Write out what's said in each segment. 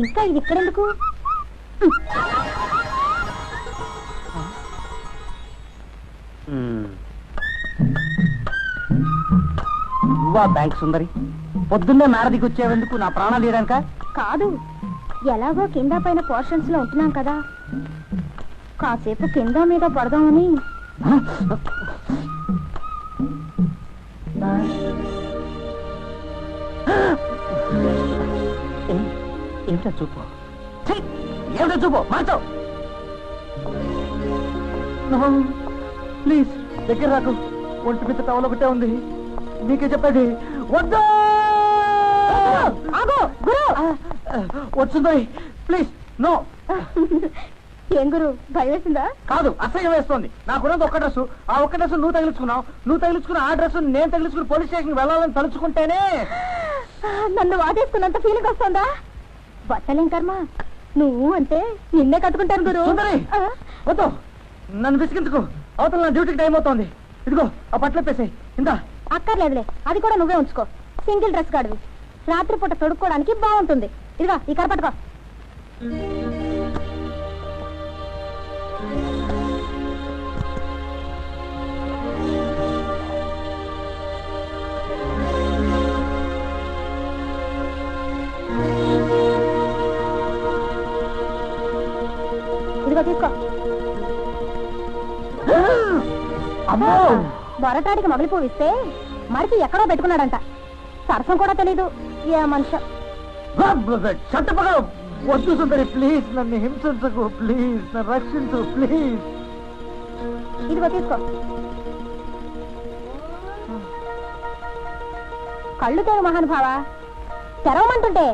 ఇంకా ఇది ఇక్కడెందుకు? నువ్వా బ్యాంక్ సుందరి? పొద్దున్నే మేడదికి వచ్చేవెందుకు నా ప్రాణాలు తీయడానిక? కాదు. ఎలాగో కింద పైన పోర్షన్స్లో ఉంటున్నాం కదా. కాసేపు కింద మీద పడదామని. ఏమిటా చూపు! ఏమిటా చూపు మార్చో ప్లీజ్ దగ్గర రాకు. ఒంటి మీద టవల్ ఒకటే ఉంది. నీకే చెప్పేది. వద్దు! వచ్చింది ప్లీజ్ నో. ఏం గురు భయం వేసిందా? కాదు అసహ్యం వేస్తోంది. నాకున్నది ఒక్క డ్రెస్ ఆ ఒక్క డ్రెస్ నువ్వు తగిలించుకున్నావు. నువ్వు తగిలించుకున్న ఆ డ్రెస్ నేను తగిలించుకుని పోలీస్ స్టేషన్ వెళ్ళాలని తలుచుకుంటేనే. నన్ను వాటేసుకున్నంత ఫీలింగ్ వస్తుందా? బట్టలేం కర్మ? నువ్వు అంటే నిన్నే కట్టుకుంటాను గురు? వద్దు. నన్ను విసిగించుకో. అవతల నా డ్యూటీకి టైం అవుతోంది. ఇదిగో ఆ బట్టలు పేసాయి ఇందా. అక్కర్లేదులే. అది కూడా నువ్వే ఉంచుకో. సింగిల్ డ్రెస్ కాడివి రాత్రిపూట తొడుక్కోవడానికి బాగుంటుంది. ఇదిగో ఈ కర ఇదిగో తీసుకో. అమ్మో. బొరటాడికి మొగలి పువ్వు ఇస్తే మరికి ఎక్కడో పెట్టుకున్నాడంట. సరసం కూడా తెలీదు. ఏ మనిషి? చట్టపడ వద్దు సుందరి ప్లీజ్ నన్ను హింసించకు ప్లీజ్ నన్ను రక్షించు ప్లీజ్. ఇదిగో తీసుకో. కళ్ళు తెరు మహానుభావ. తెరవమంటుంటే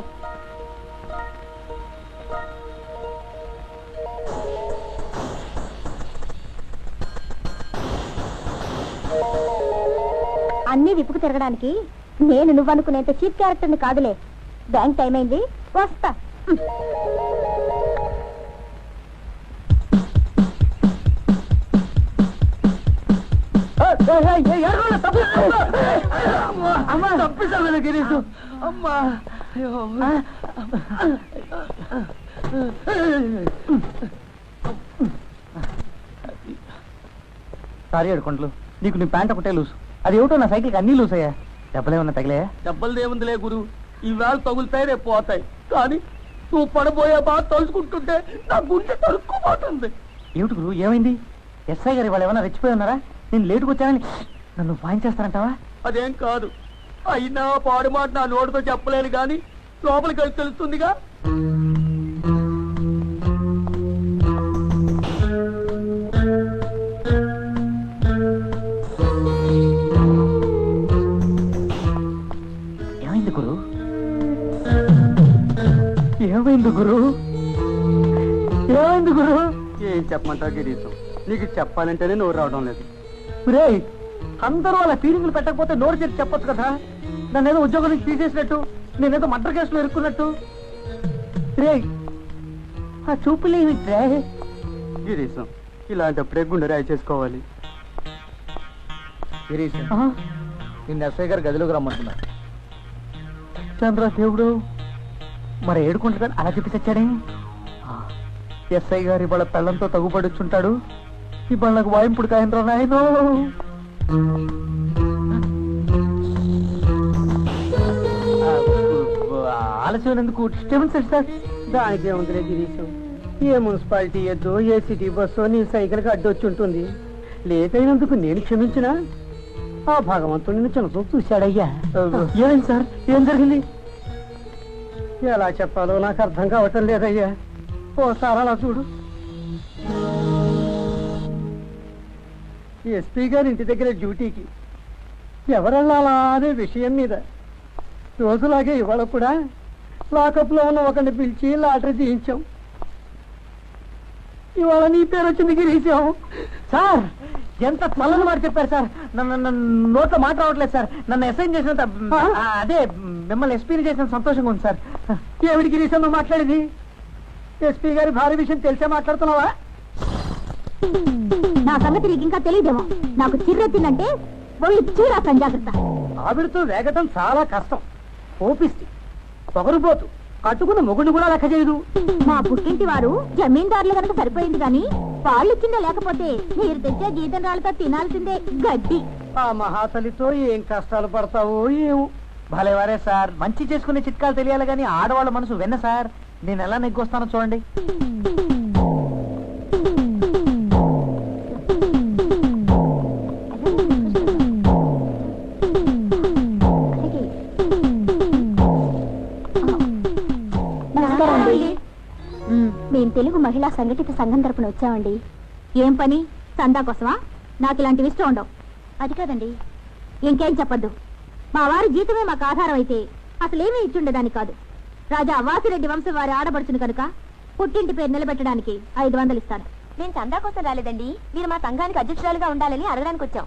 అన్ని విప్పుకు తిరగడానికి నేను నువ్వనుకునేంత చీప్ క్యారెక్టర్ని కాదులే. బ్యాంక్ టైం అయింది. వస్తా. సారీ అడుకుంటలు నీకు నీ ప్యాంట్ ఒకటే లూసు అది ఏమిటో నా సైకిల్కి అన్నీ లూస్ అయ్యా దెబ్బలేమన్నా తగిలాయా దెబ్బలదేముందిలే గురు? ఈవేళ తగులుతాయి రేపు పోతాయి. కానీ నువ్వు పడబోయే బాధ తలుచుకుంటుంటే నా గుండె తరుక్కుపోతుంది. ఏమిటి గురు ఏమైంది? ఎస్ఐ గారు వాళ్ళు ఏమైనా రెచ్చిపోయి ఉన్నారా? నేను లేటుకు వచ్చానని నన్ను ఫైన్ చేస్తారంటావా అదేం కాదు. అయినా పాడు మాట నా నోటితో చెప్పలేను కానీ లోపలికి వెళ్ళి తెలుస్తుందిగా? చెప్పమంటావు గిరీశం నీకు చెప్పాలంటేనే నోరు రావడం లేదు. రే అందరూ అలా ఫీలింగ్లు పెట్టకపోతే నోరు చేసి చెప్పొచ్చు కదా? నన్ను ఏదో ఉద్యోగం నుంచి తీసేసినట్టు నేనేదో మర్డర్ కేసులో ఇరుక్కున్నట్టు. రే ఆ రే? గిరీశం ఇలాంటప్పుడే గుండె రాయి చేసుకోవాలి. గిరీష్ నిన్న ఎస్ఐ గారు గదిలోకి రమ్మంటున్నారు. చంద్ర దేవుడు మరి ఏడుకుంటాడు అలా చెప్పి చచ్చాడే? ఆ, ఎస్ఐ గారు ఇవాళ పెళ్ళంతో తగుపడుచుంటాడు ఇవాళ నాకు వాయింపుడు కాయనరా నాయనో. ఆలస్యం ఎందుకు సెట్ సార్. దానికి ఏముందిలే గిరీశం. ఏ మున్సిపాలిటీ ఎద్దో ఏ సిటీ బస్సో నీ సైకిల్కి అడ్డొచ్చి ఉంటుంది లేట్ అయినందుకు నేను క్షమించినా? ఆ భగవంతుడు నిన్ను చిన్నతో చూశాడయ్యా. ఏమైంది సార్? ఏం జరిగింది? ఎలా చెప్పాలో నాకు అర్థం కావటం లేదయ్యా. ఓసారి అలా చూడు. ఎస్పీ గారి ఇంటి దగ్గర డ్యూటీకి ఎవరెళ్ళాలా అనే విషయం మీద రోజులాగే ఇవాళ కూడా లాకప్లో ఉన్న ఒకరిని పిలిచి లాటరీ తీయించాం. ఇవాళ నీ పేరు వచ్చింది గిరీశాం సార్ ఎంత తలని మాట చెప్పారు సార్. నన్ను నన్ను నోట్లో మాట రావట్లేదు సార్. నన్ను అసైన్ చేసినంత అదే మిమ్మల్ని ఎస్పీని చేసిన సంతోషంగా ఉంది సార్. ఏమిటి గిరీశం మాట్లాడేది? ఎస్పీ గారి భారీ విషయం తెలిసే మాట్లాడుతున్నావా? నా సంగతి నీకు ఇంకా తెలియదేమో నాకు చిర్రెత్తిందంటే ఒళ్ళు చీరా జాగ్రత్త ఆవిడతో వేగటం చాలా కష్టం. కోపిస్తే పొగరుపోతు కట్టుకున్న మొగుడిని కూడా లెక్క చేయదు. మా పుట్టింటి వారు జమీందారులు గనక సరిపోయింది కానీ వాళ్ళు ఇచ్చిందే లేకపోతే మీరు తెచ్చే జీతం రాళ్ళతో తినాల్సిందే గడ్డి. ఆ మహాతలితో ఏం కష్టాలు పడతావో ఏమో. భలేవారే సార్. మంచి చేసుకునే చిట్కాలు తెలియాలి కానీ ఆడవాళ్ళ మనసు వెన్న సార్. నేను ఎలా నెగ్గొస్తానో చూడండి. మేము తెలుగు మహిళా సంఘటిత సంఘం తరపున వచ్చామండి. ఏం పని? సందా కోసమా? నాకు ఇలాంటివి ఇష్టం ఉండవు. అది కాదండి. ఇంకేం చెప్పద్దు. మా వారి జీతమే మాకు ఆధారం అయితే అసలేమీ ఇచ్చుండేదాన్ని కాదు. రాజా వాసిరెడ్డి వంశం వారి ఆడబడుచును కనుక పుట్టింటి పేరు నిలబెట్టడానికి ఐదు వందలు ఇస్తాను నేను చందా కోసం రాలేదండి. మీరు మా సంఘానికి అధ్యక్షురాలుగా ఉండాలని అడగడానికి వచ్చాం.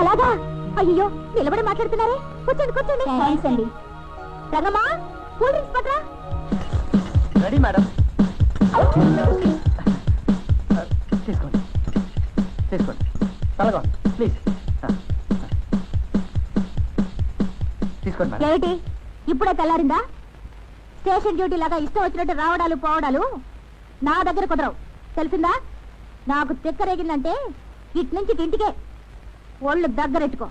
అలాగా? అయ్యో నిలబడి మాట్లాడుతున్నారే? కూర్చోండి కూర్చోండి. థ్యాంక్స్ అండి. రంగమ్మా కూల్ డ్రింక్స్ పట్రా రెడీ మేడం. తీసుకోండి. తీసుకోండి. తీసుకోండి మేడం ఏమిటి? ఇప్పుడే తెల్లారిందా? స్టేషన్ డ్యూటీ లాగా ఇష్టం వచ్చినట్టు రావడాలు పోవడాలు నా దగ్గర కుదరవు. తెలిసిందా? నాకు తిక్కరేగిందంటే ఇటు నుంచి ఇటు ఇంటికే. ఒళ్ళు దగ్గరెట్టుకో.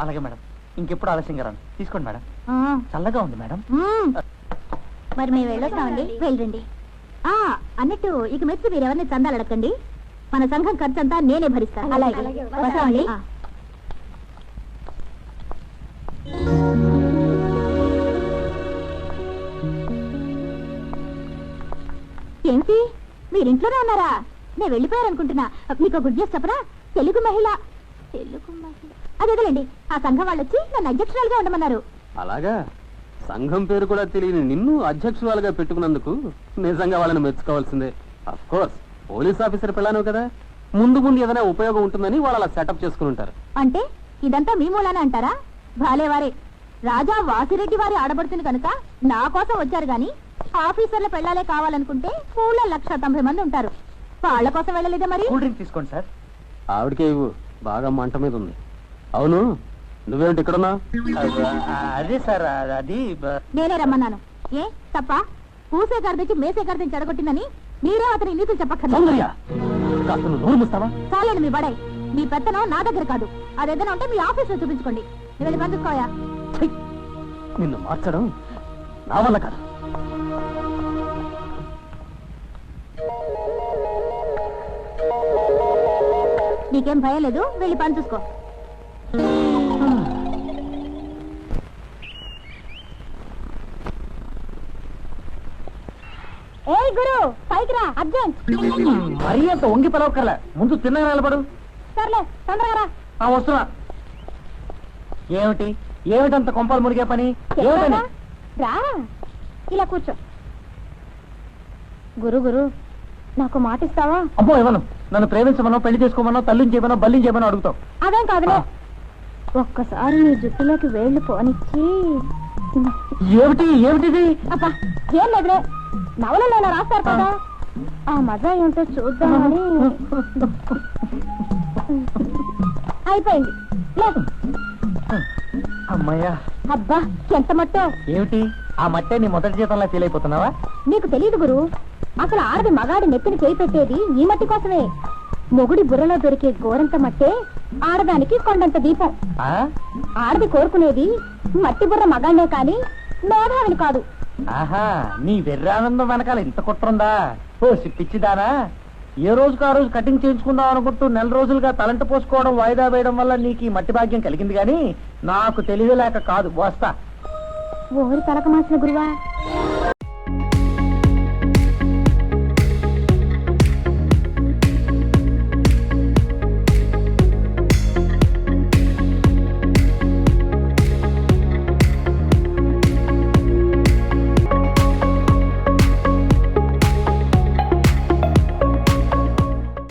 అలాగే మేడం. ఇంకెప్పుడు ఆలస్యంగా రాను. తీసుకోండి మేడం. ఆ, చల్లగా ఉంది మేడం. మ్మ్. మరి మేము వెళ్ళొస్తామండి. వెళ్ళండి ఆ అన్నట్టు ఇక మెచ్చి మీరు ఎవరిని చందాలు అడగండి మన సంఘం ఖర్చు అంతా నేనే భరిస్తాను అలాగే. వస్తామండి. ఏంటి? మీరు ఇంట్లోనే ఉన్నారా? నేను వెళ్ళిపోయారనుకుంటున్నా. మీకు గుడ్ న్యూస్ చెప్పరా? తెలుగు మహిళ. తెలుగు మహిళ. అదేదండి ఆ సంఘం వాళ్ళు వచ్చి నన్ను అధ్యక్షురాలుగా ఉండమన్నారు. అలాగా? సంఘం పేరు కూడా తెలియని నిన్ను అధ్యక్షురాలుగా పెట్టుకున్నందుకు నిజంగా వాళ్ళని మెచ్చుకోవాల్సిందే. అఫ్ కోర్స్ పోలీస్ ఆఫీసర్ పిల్లను కదా. ముందు ముందు ఏదైనా ఉపయోగం ఉంటుందని వాళ్ళు అలా సెటప్ చేసుకుని ఉంటారు. అంటే ఇదంతా మీ మూలాన అంటారా? భాలేవారే రాజా వాసిరెడ్డి వారి ఆడబడుతుంది కనుక నా కోసం వచ్చారు గాని ఆఫీసర్ల పెళ్ళాలే కావాలనుకుంటే ఊళ్ళో లక్ష తొంభై మంది ఉంటారు. వాళ్ళ కోసం వెళ్ళలేదే మరి? కూల్ డ్రింక్ తీసుకోండి సార్. ఆవిడకే ఇవ్వు. బాగా మంట మీద ఉంది. అవును నువ్వేమిటి ఇక్కడున్నా? ఆ, అదే సార్ అది నేనే రమ్మన్నాను. ఏ తప్ప? పూసే గర్దకి మేసే గర్దని చెడగొట్టిందని మీరే అతని నీతులు చెప్పక్కర్లేదు. చాలండి మీ బడాయి. మీ పెత్తనం నా దగ్గర కాదు. అదేదైనా ఉంటే మీ ఆఫీస్లో చూపించుకోండి ఛీ! నిన్ను మార్చడం నా వల్ల కాదు. నీకేం భయం లేదు? వెళ్ళి పని చూసుకో. ఏయ్ గురు పైకి రా అర్జెంట్. మరీ అంత వంగి పిలవక్కర్లే. ముందు తిన్నగా నిలబడు. సర్లే తొందరగా రా. ఆ వస్తున్నా. ఏమిటి? ఏమిటంత కొంపలు మునిగే పని? ఏమిటని చెప్తావా? రా. ఇలా కూర్చో. గురు గురు నాకు మాట ఇస్తావా అబ్బో ఇవ్వను. నన్ను ప్రేమించమనో పెళ్ళి చేసుకోమనో తల్లిని చేయమనో బల్లిని చేయమనో అడుగుతావు. అదేం కాదులే. ఆ. ఒక్కసారి నీ జుట్టులోకి వేళ్ళు పోనిచ్చి ఏమిటి? ఏమిటిది? అబ్బా ఏం లేదులే. నవలలో ఇలా రాస్తారు కదా. ఆ. మజా ఏంటో చూద్దామని. అయిపోయింది. అమ్మయ్యా. అబ్బా ఎంత మట్టో. ఏమిటి? ఆ మట్టే నీ మొదటి జీతంలో ఫీల్ అయిపోతున్నావా? నీకు తెలియదు గురు. అసలు ఆడది మగాడి నెత్తిని చేయి పెట్టేది ఈ మట్టి కోసమే. మొగుడి బుర్రలో దొరికే గోరంత మట్టే ఆడదానికి కొండంత దీపం. ఆ? ఆడది కోరుకునేది మట్టి బుర్ర మగాడే కాని మేధావిని కాదు. ఆహా నీ వెర్రానందం వెనకాల ఇంత కుట్రుందా? ఓ పిచ్చిదానా ఏ రోజుకు ఆ రోజు కటింగ్ చేయించుకుందాం అనుకుంటూ నెల రోజులుగా తలంట పోసుకోవడం వాయిదా వేయడం వల్ల నీకు ఈ మట్టి భాగ్యం కలిగింది కానీ నాకు తెలివి లేక కాదు. వస్తా. ఓరి తలక మాసిన గురువా.